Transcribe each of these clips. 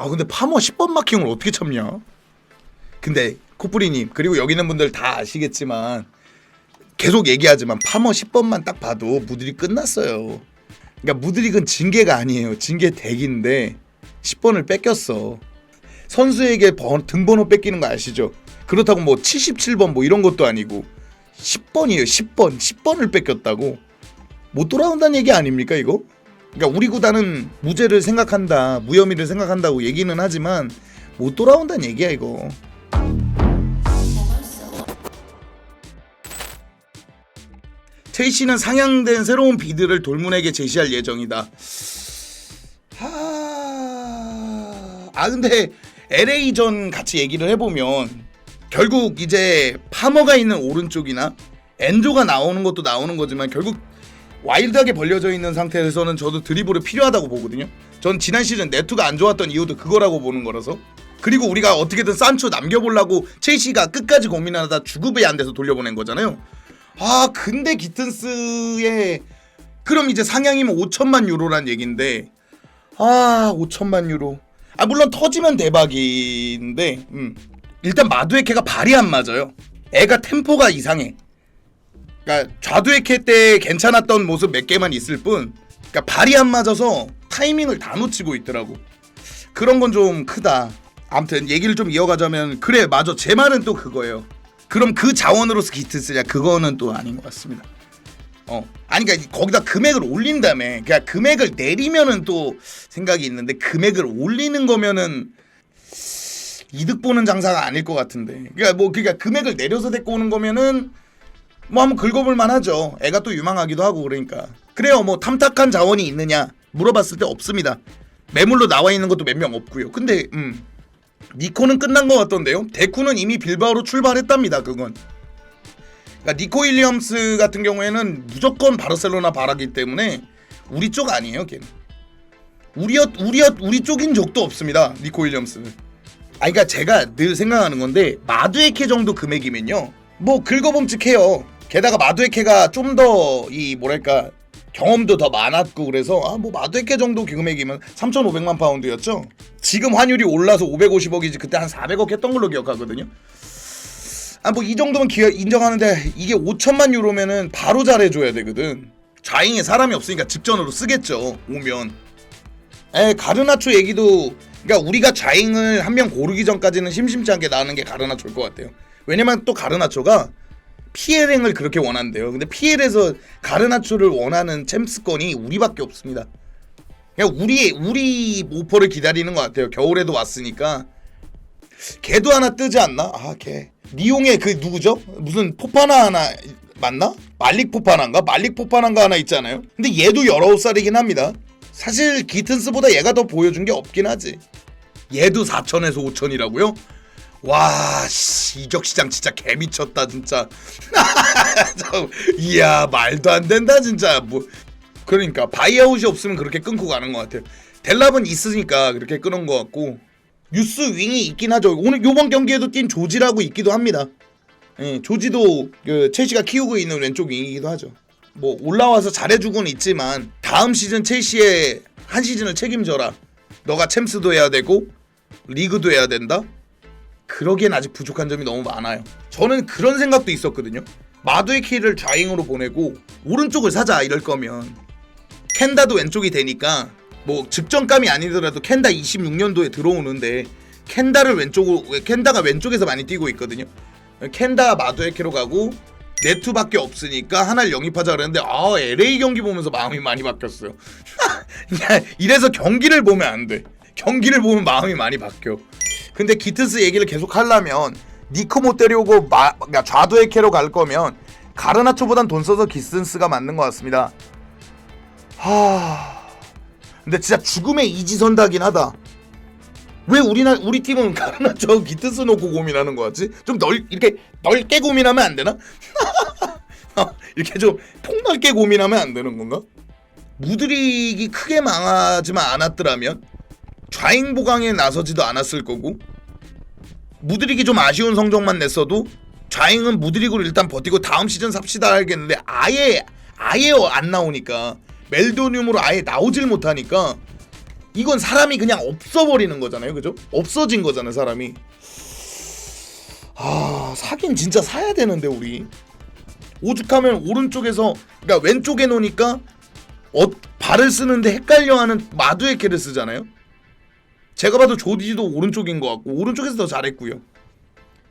아 근데 파머 10번 마킹을 어떻게 참냐? 근데 코프리님 그리고 여기 있는 분들 다 아시겠지만 계속 얘기하지만 파머 10번만 딱 봐도 무드릭 끝났어요. 그러니까 무드릭은 징계가 아니에요. 징계 덱인데 10번을 뺏겼어. 선수에게 번, 등번호 뺏기는 거 아시죠? 그렇다고 뭐 77번 뭐 이런 것도 아니고 10번이에요. 10번. 10번을 뺏겼다고. 못 돌아온다는 얘기 아닙니까 이거? 그러니까 우리 구단은 무죄를 생각한다, 무혐의를 생각한다고 얘기는 하지만 못 돌아온다는 얘기야 이거. 첼시는 상향된 새로운 비드를 돌문에게 제시할 예정이다. 하... 아 근데 LA전 같이 얘기를 해보면 결국 이제 파머가 있는 오른쪽이나 엔조가 나오는 것도 나오는 거지만 결국 와일드하게 벌려져 있는 상태에서는 저도 드리블이 필요하다고 보거든요. 전 지난 시즌 네트가 안 좋았던 이유도 그거라고 보는 거라서. 그리고 우리가 어떻게든 산초 남겨보려고 첼시가 끝까지 고민하다 주급이 안 돼서 돌려보낸 거잖아요. 아 근데 기튼스의 그럼 이제 상향이면 5천만 유로란 얘긴데 아 5천만 유로 아 물론 터지면 대박인데 음. 일단 마두에케가 발이 안 맞아요 애가 템포가 이상해 그러니까 좌두에케 때 괜찮았던 모습 몇 개만 있을 뿐 그러니까 발이 안 맞아서 타이밍을 다 놓치고 있더라고. 그런 건 좀 크다. 아무튼 얘기를 좀 이어가자면 그래 맞아. 제 말은 또 그거예요. 그럼 그 자원으로서 기트 쓰냐 그거는 또 아닌 것 같습니다. 어 아니 그러니까 거기다 금액을 올린다며 그냥 금액을 내리면은 또 생각이 있는데 금액을 올리는 거면은 이득 보는 장사가 아닐 것 같은데. 그러니까 뭐 그러니까 금액을 내려서 데리고 오는 거면은 뭐 한번 긁어볼 만하죠. 애가 또 유망하기도 하고 그러니까 그래요 뭐 탐탁한 자원이 있느냐 물어봤을 때 없습니다. 매물로 나와 있는 것도 몇 명 없고요. 근데 음 니코는 끝난 것 같던데요. 데쿠는 이미 빌바오로 출발했답니다. 그건. 그러니까 니코 윌리엄스 같은 경우에는 무조건 바르셀로나 바라기 때문에 우리 쪽 아니에요, 걔는. 우리였 우리였 우리 쪽인 적도 없습니다. 니코 윌리엄스는. 아 그러니까 제가 늘 생각하는 건데 마두에케 정도 금액이면요. 뭐 긁어봄직해요. 게다가 마두에케가 좀 더 이 뭐랄까 경험도 더 많았고 그래서 아 뭐 마두에케 정도 금액이면 3,500만 파운드였죠. 지금 환율이 올라서 550억이지 그때 한 400억 했던 걸로 기억하거든요. 아 뭐 이 정도면 기 인정하는데 이게 5천만 유로면은 바로 잘해줘야 되거든. 좌잉에 사람이 없으니까 직전으로 쓰겠죠. 오면. 에 가르나초 얘기도 그러니까 우리가 좌잉을 한 명 고르기 전까지는 심심치 않게 나는 게 가르나초일 것 같아요. 왜냐면 또 가르나초가 PL행을 그렇게 원한대요. 근데 PL에서 가르나초를 원하는 챔스권이 우리밖에 없습니다. 그냥 우리 우리 오퍼를 기다리는 것 같아요. 겨울에도 왔으니까 걔도 하나 뜨지 않나? 아 걔. 니용의 그 누구죠? 무슨 포파나 하나 맞나? 말릭 포파나인가? 말릭 포파나인가 하나 있잖아요. 근데 얘도 19살이긴 합니다. 사실 기튼스보다 얘가 더 보여준 게 없긴 하지. 얘도 4천에서 5천이라고요? 와, 씨, 이적 시장 진짜 개 미쳤다 진짜. 저, 이야 말도 안 된다 진짜. 뭐 그러니까 바이아웃이 없으면 그렇게 끊고 가는 것 같아요. 델랍은 있으니까 그렇게 끊은 것 같고 뉴스 윙이 있긴 하죠. 오늘 요번 경기에도 뛴 조지라고 있기도 합니다. 예, 조지도 그 첼시가 키우고 있는 왼쪽 윙이기도 하죠. 뭐 올라와서 잘해주고는 있지만 다음 시즌 첼시의 한 시즌을 책임져라. 너가 챔스도 해야 되고 리그도 해야 된다. 그러기엔 아직 부족한 점이 너무 많아요. 저는 그런 생각도 있었거든요. 마두의 키를 좌잉으로 보내고 오른쪽을 사자 이럴 거면 켄다도 왼쪽이 되니까 뭐 직전감이 아니더라도 켄다 26년도에 들어오는데 켄다를 왼쪽으로 켄다가 왼쪽에서 많이 뛰고 있거든요. 켄다 마두에케로 가고 네투밖에 없으니까 하나를 영입하자 그랬는데 아 LA 경기 보면서 마음이 많이 바뀌었어요. 야, 이래서 경기를 보면 안 돼. 경기를 보면 마음이 많이 바뀌어. 근데 기트스 얘기를 계속 하려면 니코 못 데려오고 마, 그러니까 좌두에케로 갈 거면 가르나초보단 돈 써서 기슨스가 맞는 것 같습니다. 하. 근데 진짜 죽음의 이지선다긴 하다. 왜 우리나 우리 팀은 가르나초 기트스 놓고 고민하는 거 같지? 좀 넓 이렇게 넓게 고민하면 안 되나? 어, 이렇게 좀 폭넓게 고민하면 안 되는 건가? 무드릭이 크게 망하지만 않았더라면 좌잉 보강에 나서지도 않았을 거고 무드릭이 좀 아쉬운 성적만 냈어도 좌잉은 무드릭으로 일단 버티고 다음 시즌 삽시다 알겠는데 아예 아예 안 나오니까 멜도늄으로 아예 나오질 못하니까 이건 사람이 그냥 없어버리는 거잖아요, 그죠? 없어진 거잖아요, 사람이. 아 사긴 진짜 사야 되는데 우리 오죽하면 오른쪽에서 그러니까 왼쪽에 놓으니까 어, 발을 쓰는데 헷갈려하는 마두에케를 쓰잖아요. 제가 봐도 조디도 오른쪽인 것 같고 오른쪽에서 더 잘했고요.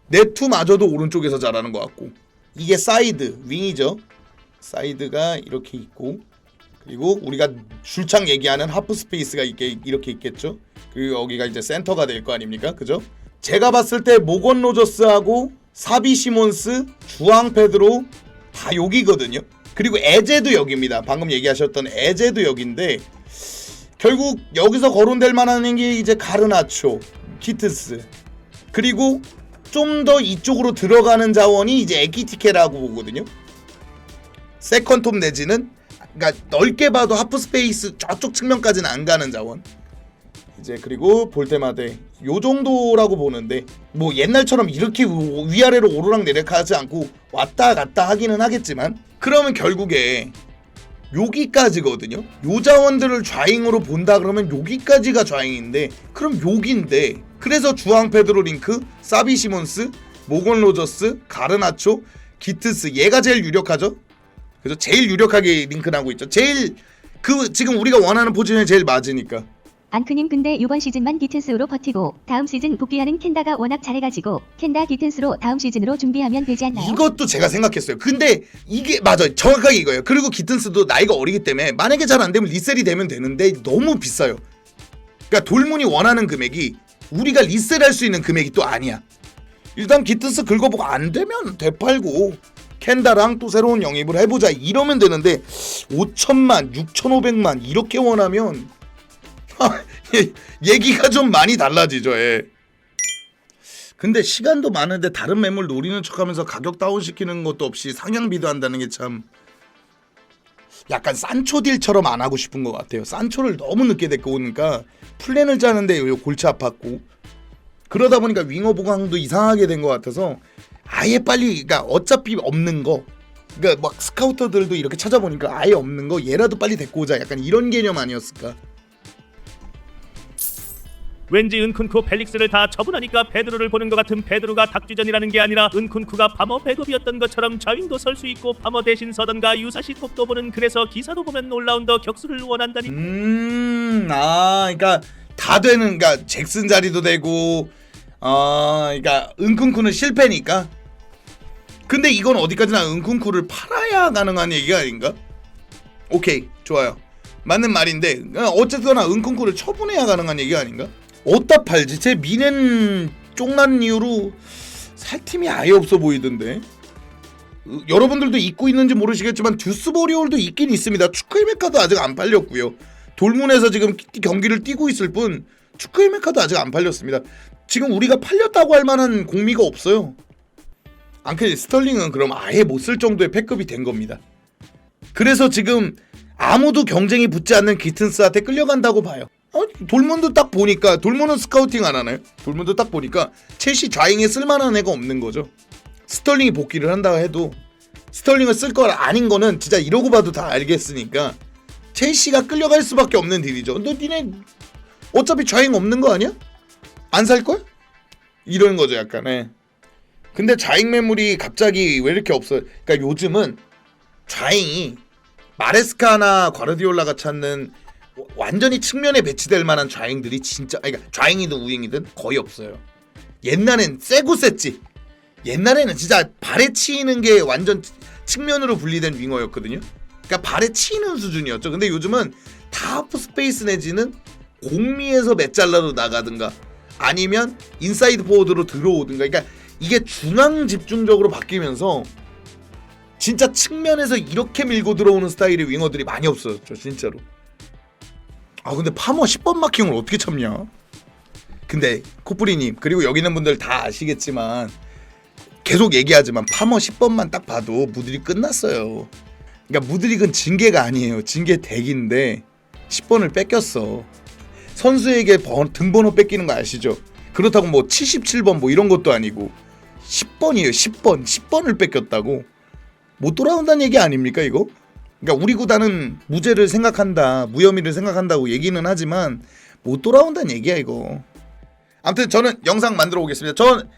네투마저도 오른쪽에서 잘하는 것 같고 이게 사이드 윙이죠. 사이드가 이렇게 있고 그리고 우리가 줄창 얘기하는 하프 스페이스가 있게 이렇게 있겠죠. 그리고 여기가 이제 센터가 될 거 아닙니까? 그죠? 제가 봤을 때 모건 로저스하고 사비 시몬스, 주앙 페드로 다 여기거든요. 그리고 에제도 여기입니다. 방금 얘기하셨던 에제도 여기인데 결국 여기서 거론될 만한 게 이제 가르나초, 키트스 그리고 좀 더 이쪽으로 들어가는 자원이 이제 에키티케라고 보거든요. 세컨톱 내지는 그러니까 넓게 봐도 하프 스페이스 저쪽 측면까지는 안 가는 자원. 이제 그리고 볼 때마다 요 정도라고 보는데 뭐 옛날처럼 이렇게 우- 위아래로 오르락 내리락 하지 않고 왔다 갔다 하기는 하겠지만 그러면 결국에 여기까지거든요. 요 자원들을 좌잉으로 본다 그러면 여기까지가 좌잉인데 그럼 여기인데 그래서 주앙 페드로 링크, 사비 시몬스, 모건 로저스, 가르나초, 기트스 얘가 제일 유력하죠. 그래서 제일 유력하게 링크하고 있죠. 제일 그 지금 우리가 원하는 포지션이 제일 맞으니까. 앙크님 근데 이번 시즌만 기튼스로 버티고 다음 시즌 복귀하는 켄다가 워낙 잘해가지고 켄다 기튼스로 다음 시즌으로 준비하면 되지 않나요? 이것도 제가 생각했어요. 근데 이게 맞아요. 정확하게 이거예요. 그리고 기튼스도 나이가 어리기 때문에 만약에 잘 안 되면 리셀이 되면 되는데 너무 비싸요. 그러니까 돌문이 원하는 금액이 우리가 리셀할 수 있는 금액이 또 아니야. 일단 기튼스 긁어보고 안 되면 되팔고 켄다랑 또 새로운 영입을 해보자 이러면 되는데 5천만, 6,500만 이렇게 원하면 예, 얘기가 좀 많이 달라지죠. 예. 근데 시간도 많은데 다른 매물 노리는 척하면서 가격 다운 시키는 것도 없이 상향비도 한다는 게 참 약간 산초 딜처럼 안 하고 싶은 것 같아요. 산초를 너무 늦게 데리고 오니까 플랜을 짜는데 요 골치 아팠고 그러다 보니까 윙어 보강도 이상하게 된 것 같아서 아예 빨리 그러니까 어차피 없는 거 그러니까 막 스카우터들도 이렇게 찾아보니까 아예 없는 거 얘라도 빨리 데리고 오자 약간 이런 개념 아니었을까? 왠지 은쿤쿠 펠릭스를 다 처분하니까 베드로를 보는 것 같은 베드로가 닭주전이라는 게 아니라 은쿤쿠가 파머 백업이었던 것처럼 좌윙도 설 수 있고 파머 대신 서던가 유사시 톱도 보는 그래서 기사도 보면 올라운더 격수를 원한다니 음, 아, 그러니까 다 되는, 그러니까 잭슨 자리도 되고, 어, 그러니까 은쿤쿠는 실패니까. 근데 이건 어디까지나 은쿤쿠를 팔아야 가능한 얘기가 아닌가? 오케이, 좋아요. 맞는 말인데, 어, 어쨌거나 은쿤쿠를 처분해야 가능한 얘기가 아닌가? 어디다 팔지? 제 미넨 쪽난 이후로 살 팀이 아예 없어 보이던데. 어, 여러분들도 잊고 있는지 모르시겠지만 듀스버리올도 있긴 있습니다. 축구 이메카도 아직 안 팔렸고요. 돌문에서 지금 기- 경기를 뛰고 있을 뿐 축구 이메카도 아직 안 팔렸습니다. 지금 우리가 팔렸다고 할 만한 공미가 없어요. 앙클 스털링은 그럼 아예 못 쓸 정도의 패급이 된 겁니다. 그래서 지금 아무도 경쟁이 붙지 않는 기튼스한테 끌려간다고 봐요. 어, 돌문도 딱 보니까 돌문은 스카우팅 안 하나요? 돌문도 딱 보니까 첼시 좌잉에 쓸만한 애가 없는 거죠. 스털링이 복귀를 한다 해도 스털링을 쓸거 아닌 거는 진짜 이러고 봐도 다 알겠으니까 첼시가 끌려갈 수밖에 없는 딜이죠. 너 니네 어차피 좌잉 없는 거 아니야? 안살 거야? 이런 거죠, 약간. 예. 근데 좌잉 매물이 갑자기 왜 이렇게 없어? 그러니까 요즘은 좌잉이 마레스카나 과르디올라가 찾는 완전히 측면에 배치될 만한 좌잉들이 진짜 그러니까 좌잉이든 우잉이든 거의 없어요. 옛날엔 세고 셌지. 옛날에는 진짜 발에 치이는 게 완전 측면으로 분리된 윙어였거든요. 그러니까 발에 치이는 수준이었죠. 근데 요즘은 다 하프 스페이스 내지는 공미에서 몇 잘라로 나가든가 아니면 인사이드 포워드로 들어오든가. 그러니까 이게 중앙 집중적으로 바뀌면서 진짜 측면에서 이렇게 밀고 들어오는 스타일의 윙어들이 많이 없어졌죠. 진짜로. 아 근데 파머 10번 마킹을 어떻게 참냐? 근데 코프리님 그리고 여기 있는 분들 다 아시겠지만 계속 얘기하지만 파머 10번만 딱 봐도 무드릭 끝났어요. 그러니까 무드릭은 징계가 아니에요. 징계 덱인데 10번을 뺏겼어. 선수에게 번- 등번호 뺏기는 거 아시죠? 그렇다고 뭐 77번 뭐 이런 것도 아니고 10번이에요. 10번. 10번을 뺏겼다고. 못 돌아온다는 얘기 아닙니까 이거? 그러니까 우리 구단은 무죄를 생각한다, 무혐의를 생각한다고 얘기는 하지만 못 돌아온다는 얘기야 이거. 아무튼 저는 영상 만들어 오겠습니다. 전